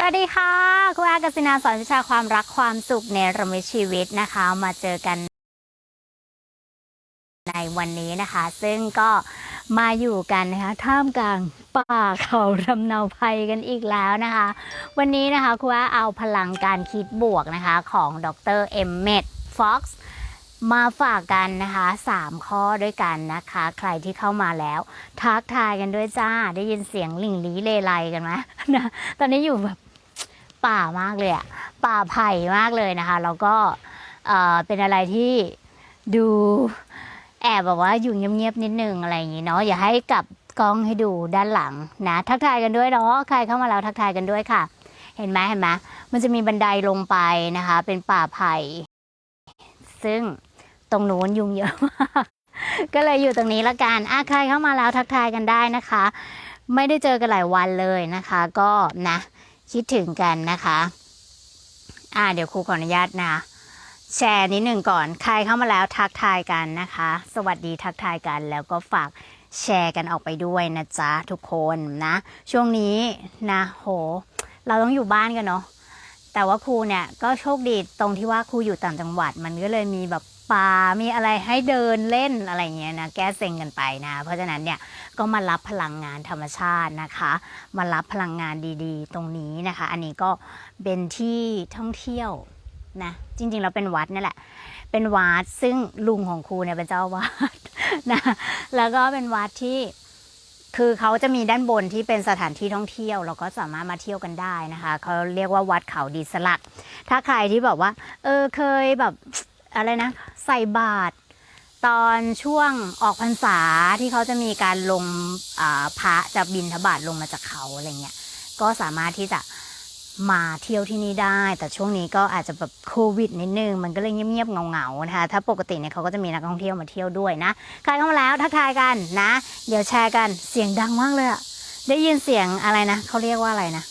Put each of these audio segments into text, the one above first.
สวัสดีค่ะครูอากศินาสอนวิชาความรักความสุขในรมิตชีวิตนะคะ มาเจอกัน ในวันนี้นะคะ ซึ่งก็มาอยู่กันนะคะท่ามกลางป่าเขาลำเนาภัยกันอีกแล้วนะคะ วันนี้นะคะครูอาเอาพลังการคิดบวกนะคะ ของดรเอมเมดฟ็อกซ์มาฝากกันนะคะสามข้อด้วยกันนะคะ ใครที่เข้ามาแล้วทักทายกันด้วยจ้า ได้ยินเสียงหลิงลีเลไลกันไหมนะ ตอนนี้อยู่แบบ ป่ามากเลยอะป่าไผ่มากเลยนะคะ แล้วก็เออเป็นอะไรที่ดูแอบแบบว่าอยู่เงียบๆนิดนึงอะไรอย่างงี้เนาะอย่าให้กลับกล้องให้ดูด้านหลังนะ ทักทายกันด้วยเนาะใครเข้ามาแล้วทักทายกันด้วยค่ะ เห็นไหมเห็นไหมมันจะมีบันไดลงไปนะคะ เป็นป่าไผ่ซึ่งตรงนู้นยุงเยอะมากก็เลยอยู่ตรงนี้ละกันอะใครเข้ามาแล้วทักทายกันได้นะคะ ไม่ได้เจอกันหลายวันเลยนะคะ ก็นะ คิดถึงกันนะคะ อ่า เดี๋ยวครูขออนุญาตนะแชร์นิดหนึ่งก่อน ใครเข้ามาแล้วทักทายกันนะคะ สวัสดีทักทายกันแล้วก็ฝากแชร์กันออกไปด้วยนะจ๊ะทุกคนนะ ช่วงนี้นะโห เราต้องอยู่บ้านกันเนาะแต่ว่าครูเนี่ยก็โชคดีตรงที่ว่าครูอยู่ต่างจังหวัด มันก็เลยมีแบบ ป่ามีอะไรให้เดินเล่นอะไรเงี้ยนะแก้เซ็งกันไปนะ เพราะฉะนั้นเนี่ยก็มารับพลังงานธรรมชาตินะคะ มารับพลังงานดีๆ ตรงนี้นะคะ อันนี้ก็เป็นที่ท่องเที่ยวนะจริงๆเราเป็นวัดนี่แหละ เป็นวัดซึ่งลุงของครูเนี่ยเป็นเจ้าวาดนะแล้วก็เป็นวัดที่คือเขาจะมีด้านบนที่เป็นสถานที่ท่องเที่ยวเราก็สามารถมาเที่ยวกันได้นะคะเขาเรียกว่าวัดเขาดีสลัดถ้าใครที่แบบว่า เออเคยแบบ อะไรนะใส่บาตรตอนช่วงออกพรรษาที่เขาจะมีการลงพระจะบินทบาทลงมาจากเขาอะไรเงี้ยก็สามารถที่จะมาเที่ยวที่นี่ได้ แต่ช่วงนี้ก็อาจจะแบบโควิดนิดนึง มันก็เลยเงียบๆเงาๆนะคะถ้าปกติเนี่ยเขาก็จะมีนักท่องเที่ยวมาเที่ยวด้วยนะใครเข้ามาแล้วทักทายกันนะ เดี๋ยวแชร์กันเสียงดังมากเลยอะได้ยินเสียงอะไรนะเขาเรียกว่าอะไรนะ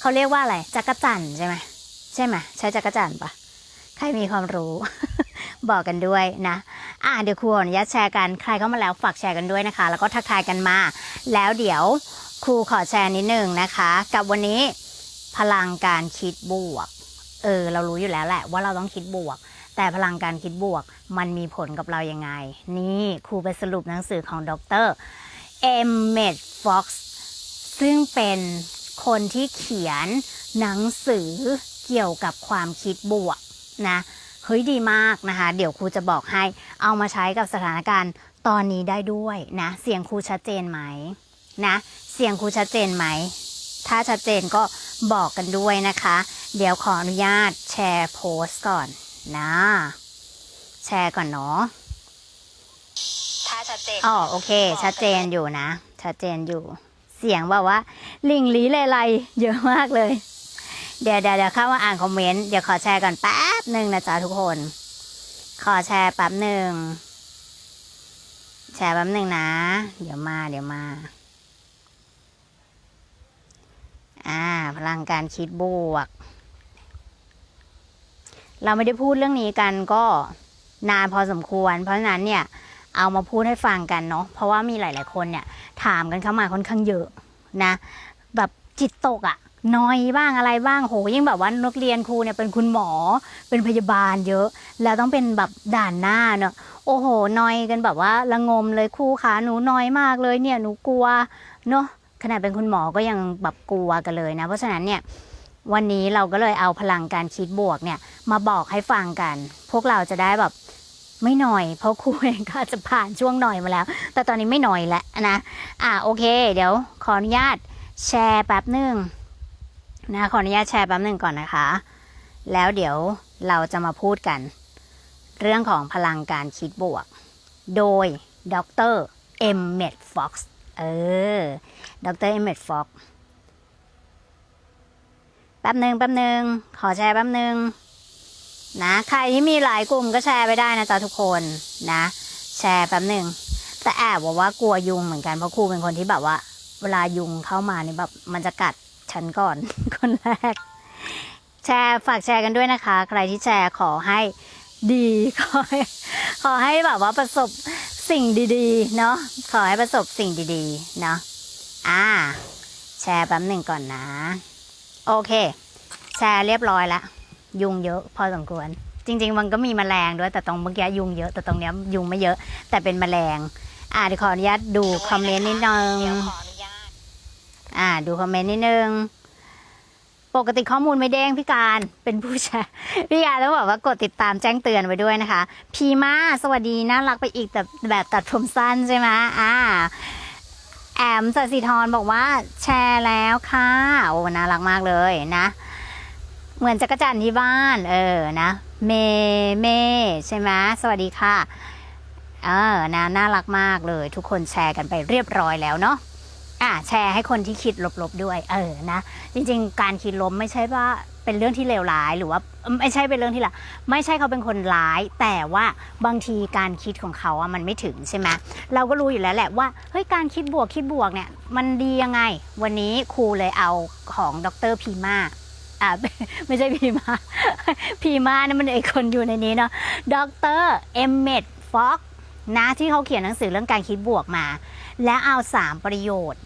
เขาเรียกว่าอะไรจักรจั่นใช่ไหมใช่ไหมใช้จักรจั่นปะ ใครมีความรู้ บอกกันด้วยนะ อะเดี๋ยวครูอนุญาตแชร์กัน ใครเข้ามาแล้วฝากแชร์กันด้วยนะคะ แล้วก็ทักทายกันมา แล้วเดี๋ยวครูขอแชร์นิดนึงนะคะ กับวันนี้พลังการคิดบวก เออ เรารู้อยู่แล้วแหละ ว่าเราต้องคิดบวก แต่พลังการคิดบวกมันมีผลกับเรายังไง นี่ครูไปสรุปหนังสือของดรเอมเมดฟ็อกซ์ซึ่งเป็นคนที่เขียนหนังสือเกี่ยวกับความคิดบวก นะเฮ้ยดีมากนะคะ เดี๋ยวครูจะบอกให้เอามาใช้กับสถานการณ์ตอนนี้ได้ด้วยนะเสียงครูชัดเจนไหมนะเสียงครูชัดเจนไหม ถ้าชัดเจนก็บอกกันด้วยนะคะ เดี๋ยวขออนุญาตแชร์โพสต์ก่อนนะ แชร์ก่อนเนาะถ้าชัดเจนอ๋อโอเค ชัดเจนอยู่นะ ชัดเจนอยู่ เสียงแบบว่า ลิงลี้เลไลเยอะมากเลย เดี๋ยวเดี๋ยวเดี๋ยวเข้ามาอ่านคอมเมนต์ เดี๋ยวขอแชร์ก่อนแป๊บหนึ่งนะจ๊ะทุกคน ขอแชร์แป๊บหนึ่ง แชร์แป๊บหนึ่งนะ เดี๋ยวมา เดี๋ยวมา อ่า พลังการคิดบวก เราไม่ได้พูดเรื่องนี้กันก็นานพอสมควร เพราะฉะนั้นเนี่ย เอามาพูดให้ฟังกันเนาะ เพราะว่ามีหลาย ๆ คนเนี่ย ถามกันเข้ามาค่อนข้างเยอะนะ แบบจิตตกอะ นอยบ้างอะไรบ้างโหยิ่งแบบว่านักเรียนครูเนี่ยเป็นคุณหมอเป็นพยาบาลเยอะ แล้วต้องเป็นแบบด่านหน้าเนาะโอ้โหนอยกันแบบว่าละงมเลยครูขาหนูนอยมากเลยเนี่ยหนูกลัวเนาะขนาดเป็นคุณหมอก็ยังแบบกลัวกันเลยนะ เพราะฉะนั้นเนี่ยวันนี้เราก็เลยเอาพลังการคิดบวกเนี่ยมาบอกให้ฟังกัน พวกเราจะได้แบบไม่หน่อย เพราะครูเองก็จะผ่านช่วงหน่อยมาแล้ว แต่ตอนนี้ไม่หน่อยแล้วนะ อะโอเค เดี๋ยวขออนุญาตแชร์แป๊บหนึ่ง นะขออนุญาตแชร์แป๊บหนึ่งก่อนนะคะ แล้วเดี๋ยวเราจะมาพูดกัน เรื่องของพลังการคิดบวก โดยดรเอ็มเมดฟ็อกซ์เออดรเอ็มเมดฟ็อกแป๊บหนึ่งแป๊บหนึ่งขอแชร์แป๊บหนึ่งนะใครที่มีหลายกลุ่มก็แชร์ไปได้นะจ๊ะทุกคนนะ แชร์แป๊บหนึ่งแต่แอบบอกว่ากลัวยุงเหมือนกันเพราะครูเป็นคนที่แบบว่า เวลายุงเข้ามานี่แบบมันจะกัด ฉันก่อน คนแรก แชร์ฝากแชร์กันด้วยนะคะ ใครที่แชร์ขอให้ดีขอให้ขอให้แบบว่าประสบสิ่งดีๆ เนาะขอให้ประสบสิ่งดีๆ เนาะอ่า แชร์แป๊บหนึ่งก่อนนะ โอเค แชร์เรียบร้อยละ ยุงเยอะพอสมควร จริง ๆ มันก็มีแมลงด้วย แต่ตรงเมื่อกี้ยุงเยอะ แต่ตรงเนี้ยยุงไม่เยอะ แต่เป็นแมลง อ่าเดี๋ยวขออนุญาตดูคอมเมนต์นิดนึง อ่า ดูคอมเมนต์นิดนึง ปกติข้อมูลไม่เด้งพี่การเป็นผู้ชร์พี่การต้องบอกว่ากดติดตามแจ้งเตือนไว้ด้วยนะคะ พีมาสวัสดีน่ารักไปอีกแต่แบบตัดผมสั้นใช่ไหมอ่าแอมสศิธรบอกว่าแชร์แล้วค่ะโอ้น่ารักมากเลยนะ เหมือนจักรจันทร์ที่บ้าน เออนะ เมเมใช่ไหมสวัสดีค่ะ เออนะน่ารักมากเลย ทุกคนแชร์กันไปเรียบร้อยแล้วเนาะ อะแชร์ให้คนที่คิดลบๆด้วย เออนะ จริงๆ การคิดลบไม่ใช่ว่าเป็นเรื่องที่เลวร้ายหรือว่าไม่ใช่เป็นเรื่องที่ละไม่ใช่เขาเป็นคนร้าย แต่ว่าบางทีการคิดของเขาอะมันไม่ถึงใช่ไหมเราก็รู้อยู่แล้วแหละว่าเฮ้ยการคิดบวกคิดบวกเนี่ยมันดียังไง วันนี้ครูเลยเอาของดรพีมาอ่าไม่ใช่พีมาพีมานี่มันเอคนอยู่ในนี้เนาะดรเอมเมดฟ็อกนะที่เขาเขียนหนังสือเรื่องการคิดบวกมา แล้วเอาสามประโยชน์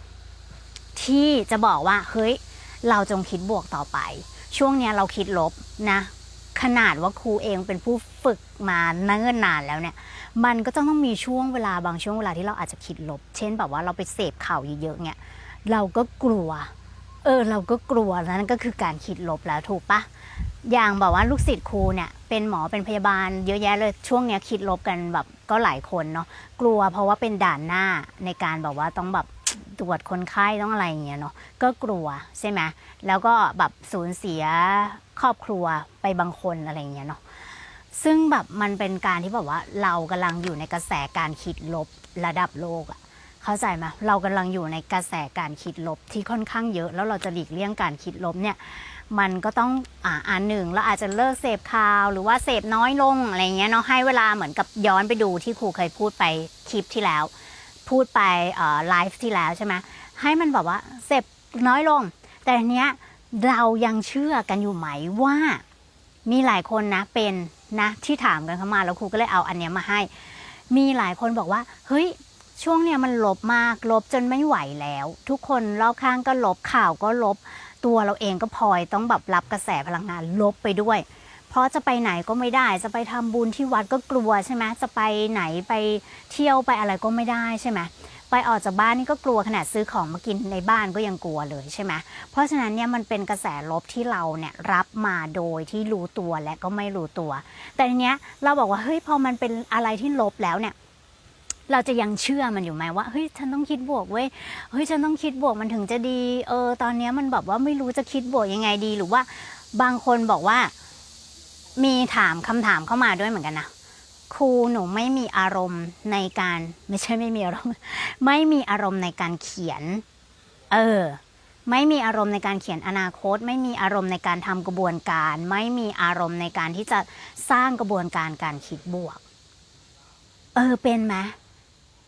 ที่จะบอกว่าเฮ้ยเราจงคิดบวกต่อไป ช่วงเนี้ยเราคิดลบนะ ขนาดว่าครูเองเป็นผู้ฝึกมาเนิ่นนานแล้วเนี่ย มันก็ต้องมีช่วงเวลาบางช่วงเวลาที่เราอาจจะคิดลบ เช่นแบบว่าเราไปเสพข่าวเยอะๆเนี่ยเราก็กลัว เออเราก็กลัวนั่นก็คือการคิดลบแล้วถูกปะอย่างแบบว่าลูกศิษย์ครูเนี่ยเป็นหมอเป็นพยาบาลเยอะแยะเลยช่วงเนี้ยคิดลบกันแบบก็หลายคนเนาะกลัวเพราะว่าเป็นด่านหน้าในการแบบว่าต้องแบบ ตรวจคนไข้ต้องอะไรอย่างเงี้ยเนาะก็กลัวใช่ไหมแล้วก็แบบสูญเสียครอบครัวไปบางคนอะไรอย่างเงี้ยเนาะซึ่งแบบมันเป็นการที่แบบว่าเรากำลังอยู่ในกระแสการคิดลบระดับโลกอะเข้าใจไหมเรากำลังอยู่ในกระแสการคิดลบที่ค่อนข้างเยอะ แล้วเราจะหลีกเลี่ยงการคิดลบเนี่ยมันก็ต้องอ่าอันหนึ่งเราอาจจะเลิกเสพข่าว หรือว่าเสพน้อยลงอะไรเงี้ยเนาะให้เวลาเหมือนกับย้อนไปดูที่ครูเคยพูดไปคลิปที่แล้ว พูดไปไลฟ์ที่แล้วใช่ไหมให้มันแบบว่าเสพน้อยลง แต่เนี้ยเรายังเชื่อกันอยู่ไหมว่ามีหลายคนนะเป็นนะที่ถามกันเข้ามาแล้วครูก็เลยเอาอันเนี้ยมาให้ มีหลายคนบอกว่า เฮ้ยช่วงเนี้ยมันลบมากลบจนไม่ไหวแล้ว ทุกคนรอบข้างก็ลบข่าวก็ลบ ตัวเราเองก็พลอยต้องแบบรับกระแสพลังงานลบไปด้วย เพราะจะไปไหนก็ไม่ได้ จะไปทำบุญที่วัดก็กลัวใช่ไหมจะไปไหนไปเที่ยวไปอะไรก็ไม่ได้ใช่ไหมไปออกจากบ้านนี่ก็กลัวขนาดซื้อของมากินในบ้านก็ยังกลัวเลยใช่ไหมเพราะฉะนั้นเนี่ยมันเป็นกระแสลบที่เราเนี่ยรับมาโดยที่รู้ตัวและก็ไม่รู้ตัว แต่ทีเนี้ยเราบอกว่าเฮ้ยพอมันเป็นอะไรที่ลบแล้วเนี่ยเราจะยังเชื่อมันอยู่ไหมว่าเฮ้ยฉันต้องคิดบวกเว้ยเฮ้ยฉันต้องคิดบวกมันถึงจะดีเออตอนเนี้ยมันแบบว่าไม่รู้จะคิดบวกยังไงดี หรือว่าบางคนบอกว่า มีถามคำถามเข้ามาด้วยเหมือนกันนะครูหนูไม่มีอารมณ์ในการไม่ใช่ไม่มีอารมณ์ ไม่มีอารมณ์ในการเขียน เออ ไม่มีอารมณ์ในการเขียนอนาคต ไม่มีอารมณ์ในการทำกระบวนการ ไม่มีอารมณ์ในการที่จะสร้างกระบวนการการคิดบวก เออเป็นไหม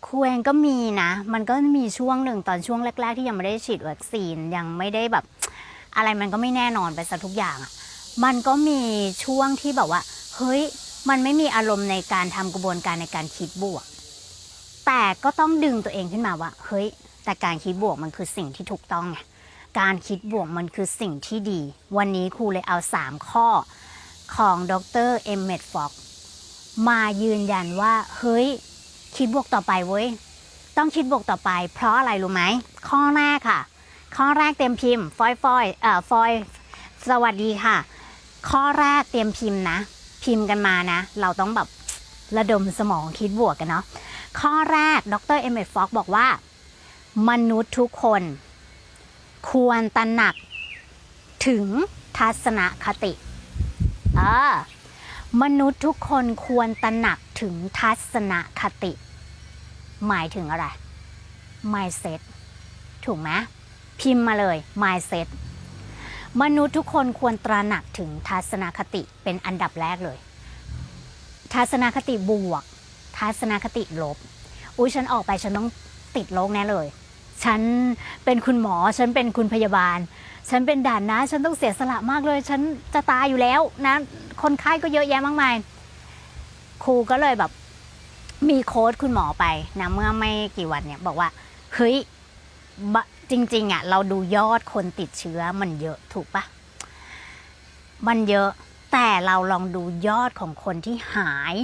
ครูเองก็มีนะ มันก็มีช่วงหนึ่งตอนช่วงแรก ๆ ที่ยังไม่ได้ฉีดวัคซีนยังไม่ได้แบบ อะไรมันก็ไม่แน่นอนไปซะทุกอย่างอะ มันก็มีช่วงที่แบบว่า เฮ้ย มันไม่มีอารมณ์ในการทำกระบวนการในการคิดบวก แต่ก็ต้องดึงตัวเองขึ้นมาว่า เฮ้ย แต่การคิดบวกมันคือสิ่งที่ถูกต้องไงการคิดบวกมันคือสิ่งที่ดี วันนี้ครูเลยเอา 3 ข้อของดรเอมเมดฟอกมายืนยันว่า เฮ้ย คิดบวกต่อไปเว้ย ต้องคิดบวกต่อไป เพราะอะไรรู้ไหม ข้อแรกค่ะ ข้อแรกเตรียมพิมพ์ ฟอยฟอยเอ่อฟอย สวัสดีค่ะ ข้อแรกเตรียมพิมพ์นะ พิมพ์กันมานะ เราต้องแบบระดมสมองคิดบวกกันเนาะข้อแรกดรเอเมดฟอกบอกว่า มนุษย์ทุกคน ควรตระหนักถึงทัศนคติเออมนุษย์ทุกคนควรตระหนักถึงทัศนคติ หมายถึงอะไร mindset ถูกไหมพิมพ์มาเลย mindset มนุษย์ทุกคนควรตระหนักถึงทัศนคติเป็นอันดับแรกเลย ทัศนคติบวก ทัศนคติลบ อุ้ยฉันออกไปฉันต้องติดโรคแน่เลย ฉันเป็นคุณหมอ ฉันเป็นคุณพยาบาล ฉันเป็นด่านนะ ฉันต้องเสียสละมากเลย ฉันจะตายอยู่แล้วนะ คนไข้ก็เยอะแยะมากมาย ครูก็เลยแบบมีโค้ดคุณหมอไปนะเมื่อไม่กี่วันเนี่ยบอกว่าเฮ้ย บะจริงๆอะเราดูยอดคนติดเชื้อมันเยอะถูกปะมันเยอะแต่เราลองดูยอดของคนที่หาย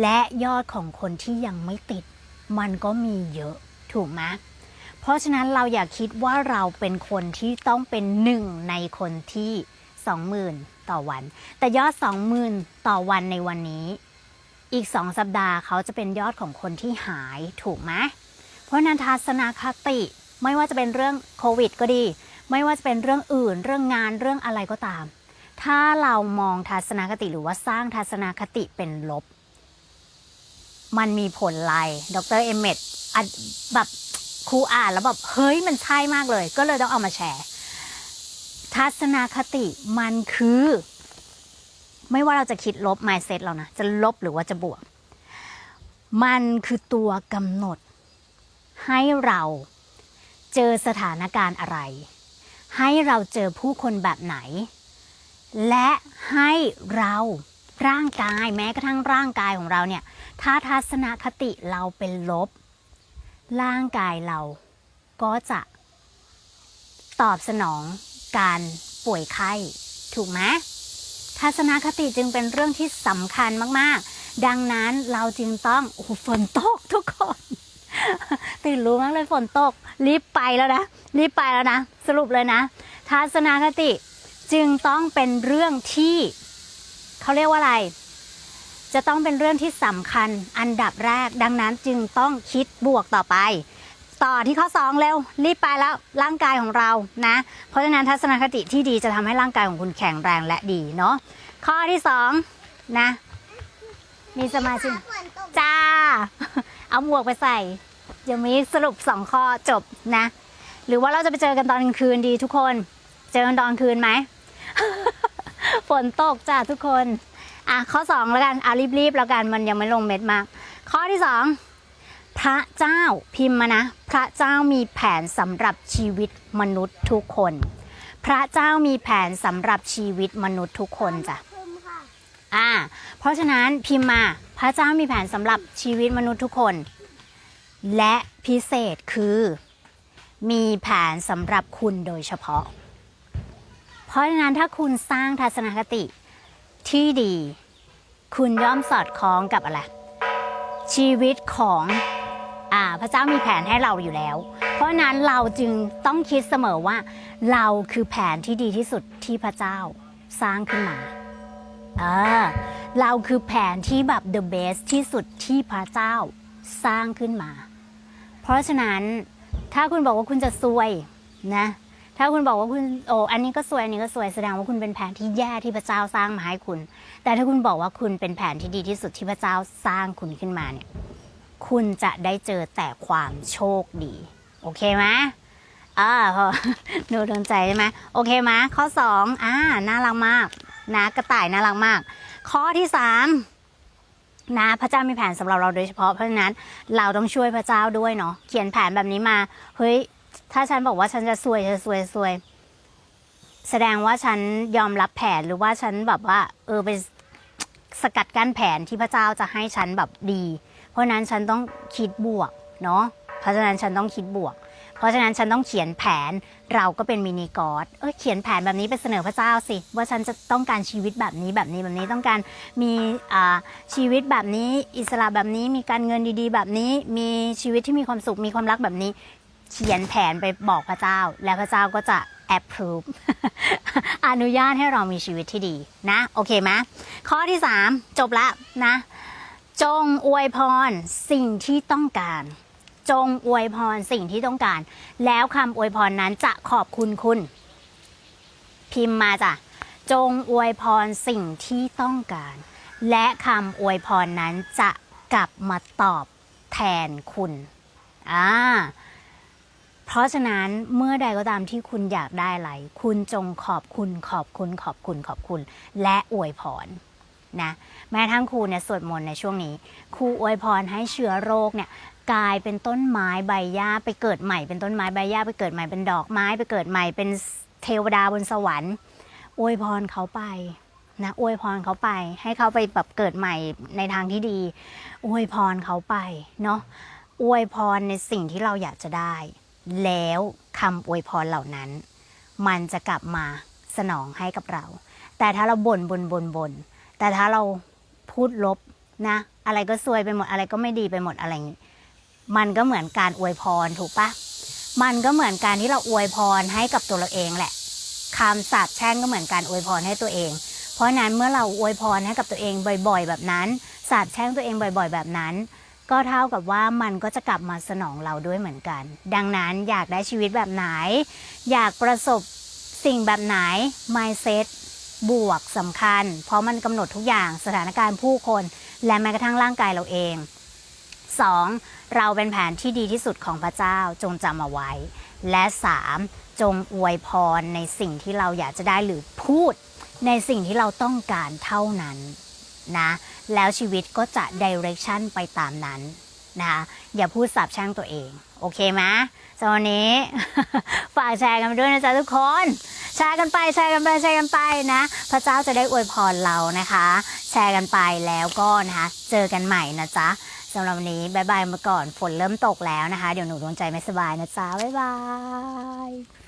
และยอดของคนที่ยังไม่ติด มันก็มีเยอะถูกไหมเพราะฉะนั้นเราอย่าคิดว่าเราเป็นคนที่ต้องเป็นหนึ่งในคนที่สองหมื่นต่อวัน แต่ยอดสองหมื่นต่อวันในวันนี้ อีกสองสัปดาห์เขาจะเป็นยอดของคนที่หายถูกไหมเพราะฉะนั้นทัศนคติ ไม่ว่าจะเป็นเรื่องโควิดก็ดี ไม่ว่าจะเป็นเรื่องอื่น เรื่องงานเรื่องอะไรก็ตาม ถ้าเรามองทัศนคติหรือว่าสร้างทัศนคติเป็นลบ มันมีผลไรดรเอเมดแบบครูอ่านแล้วแบบเฮ้ยมันใช่มากเลย ก็เลยต้องเอามาแชร์ ทัศนคติมันคือ ไม่ว่าเราจะคิดลบ mindset เรานะ จะลบหรือว่าจะบวก มันคือตัวกำหนดให้เรา เจอสถานการณ์อะไร ให้เราเจอผู้คนแบบไหน และให้เราร่างกายแม้กระทั่งร่างกายของเราเนี่ยถ้าทัศนคติเราเป็นลบ ร่างกายเราก็จะตอบสนองการป่วยไข้ถูกไหมทัศนคติจึงเป็นเรื่องที่สำคัญมาก ๆ ดังนั้นเราจึงต้องโอ้ฝนตกทุกคน ตื่นรู้มากเลยฝนตก รีบไปแล้วนะ รีบไปแล้วนะ สรุปเลยนะ ทัศนคติจึงต้องเป็นเรื่องที่เขาเรียกว่าอะไร จะต้องเป็นเรื่องที่สำคัญอันดับแรก ดังนั้นจึงต้องคิดบวกต่อไป ต่อที่ข้อ 2 เร็ว รีบไปแล้วร่างกายของเรานะ เพราะฉะนั้นทัศนคติที่ดีจะทำให้ร่างกายของคุณแข็งแรงและดีเนาะข้อที่2นะมีสมาธิจ้า เอาหมวกไปใส่ เดี๋ยวมีสรุป 2 ข้อจบนะ หรือว่าเราจะไปเจอกันตอนกลางคืนดีทุกคน เจอกันตอนกลางคืนไหม ฝนตกจ้าทุกคน อะข้อ 2 แล้วกัน อะรีบๆแล้วกันมันยังไม่ลงเม็ดมาก ข้อที่ 2 พระเจ้าพิมพ์มานะ พระเจ้ามีแผนสำหรับชีวิตมนุษย์ทุกคน พระเจ้ามีแผนสำหรับชีวิตมนุษย์ทุกคนจ้ะอ่า เพราะฉะนั้นพิมพ์มา พระเจ้ามีแผนสำหรับชีวิตมนุษย์ทุกคน และพิเศษคือ มีแผนสำหรับคุณโดยเฉพาะ เพราะฉะนั้นถ้าคุณสร้างทัศนคติที่ดี คุณย่อมสอดคล้องกับอะไร ชีวิตของอ่าพระเจ้ามีแผนให้เราอยู่แล้ว เพราะฉะนั้นเราจึงต้องคิดเสมอว่า เราคือแผนที่ดีที่สุดที่พระเจ้าสร้างขึ้นมาเออเราคือแผนที่แบบ the best ที่สุดที่พระเจ้าสร้างขึ้นมา เพราะฉะนั้นถ้าคุณบอกว่าคุณจะซวยนะ ถ้าคุณบอกว่าคุณโอ้อันนี้ก็สวยอันนี้ก็สวยแสดงว่าคุณเป็นแผนที่แย่ที่พระเจ้าสร้างมาให้คุณ แต่ถ้าคุณบอกว่าคุณเป็นแผนที่ดีที่สุดที่พระเจ้าสร้างคุณขึ้นมาเนี่ยคุณจะได้เจอแต่ความโชคดี โอเคไหมอ่าพอหนูโดนใจใช่ไหมโอเคไหมข้อสองอ่าน่ารักมากนะกระต่ายน่ารักมาก ข้อที่สาม นะพระเจ้ามีแผนสำหรับเราโดยเฉพาะเพราะฉะนั้นเราต้องช่วยพระเจ้าด้วยเนาะเขียนแผนแบบนี้มาเฮ้ยถ้าฉันบอกว่าฉันจะซวยจะซวยซวย แสดงว่าฉันยอมรับแผนหรือว่าฉันแบบว่า เออไปสกัดกั้นแผนที่พระเจ้าจะให้ฉันแบบดี เพราะฉะนั้นฉันต้องคิดบวกเนาะเพราะฉะนั้นฉันต้องคิดบวก เพราะฉะนั้นฉันต้องเขียนแผนเราก็เป็นมินิกอดเออเขียนแผนแบบนี้ไปเสนอพระเจ้าสิ ว่าฉันจะต้องการชีวิตแบบนี้แบบนี้แบบนี้ต้องการมีชีวิตแบบนี้อิสระแบบนี้มีการเงินดีๆ แบบนี้มีชีวิตที่มีความสุขมีความรักแบบนี้ เขียนแผนไปบอกพระเจ้า และพระเจ้าก็จะ approve อนุญาตให้เรามีชีวิตที่ดีนะ โอเคไหมข้อที่ 3 จบละนะ จงอวยพรสิ่งที่ต้องการ จงอวยพรสิ่งที่ต้องการ แล้วคำอวยพรนั้นจะขอบคุณคุณ พิมพ์มาจ้ะ จงอวยพรสิ่งที่ต้องการ และคำอวยพรนั้นจะกลับมาตอบแทนคุณอ่าเพราะฉะนั้นเมื่อใดก็ตามที่คุณอยากได้อะไร คุณจงขอบคุณขอบคุณขอบคุณขอบคุณ และอวยพรนะแม้ทั้งครูเนี่ยสวดมนต์ในช่วงนี้ ครูอวยพรให้เชื้อโรคเนี่ย กลายเป็นต้นไม้ใบหญ้าไปเกิดใหม่เป็นต้นไม้ใบหญ้าไปเกิดใหม่เป็นดอกไม้ไปเกิดใหม่เป็นเทวดาบนสวรรค์อวยพรเขาไปนะอวยพรเขาไป ให้เขาไปแบบเกิดใหม่ในทางที่ดีอวยพรเขาไปเนาะอวยพรในสิ่งที่เราอยากจะได้ แล้วคำอวยพรเหล่านั้น มันจะกลับมาสนองให้กับเรา แต่ถ้าเราบ่นบ่นบ่นบ่นแต่ถ้าเราพูดลบนะ อะไรก็ซวยไปหมดอะไรก็ไม่ดีไปหมดอะไรอย่างนี้ มันก็เหมือนการอวยพรถูกปะมันก็เหมือนการที่เราอวยพรให้กับตัวเราเองแหละคำสาปแช่งก็เหมือนการอวยพรให้ตัวเอง เพราะนั้นเมื่อเราอวยพรให้กับตัวเองบ่อย ๆ แบบนั้นสาปแช่งตัวเองบ่อย ๆ แบบนั้น ก็เท่ากับว่ามันก็จะกลับมาสนองเราด้วยเหมือนกัน ดังนั้นอยากได้ชีวิตแบบไหน อยากประสบสิ่งแบบไหน mindset บวกสำคัญ เพราะมันกำหนดทุกอย่างสถานการณ์ผู้คน และแม้กระทั่งร่างกายเราเอง 2. เราเป็นแผนที่ดีที่สุดของพระเจ้าจงจำเอาไว้ และ 3. จงอวยพรในสิ่งที่เราอยากจะได้หรือพูดในสิ่งที่เราต้องการเท่านั้นนะแล้วชีวิตก็จะ direction ไปตามนั้นนะคะอย่าพูดสาบแช่งตัวเอง โอเคไหมสำหรับวันนี้ ฝากแชร์กันไปด้วยนะจ๊ะทุกคน แชร์กันไปแชร์กันไปแชร์กันไปนะ พระเจ้าจะได้อวยพรเรานะคะ แชร์กันไปแล้วก็นะคะเจอกันใหม่นะจ๊ะ สำหรับวันนี้บายบายมาก่อนฝนเริ่มตกแล้วนะคะ เดี๋ยวหนูดวงใจไม่สบายนะจ๊ะบายบาย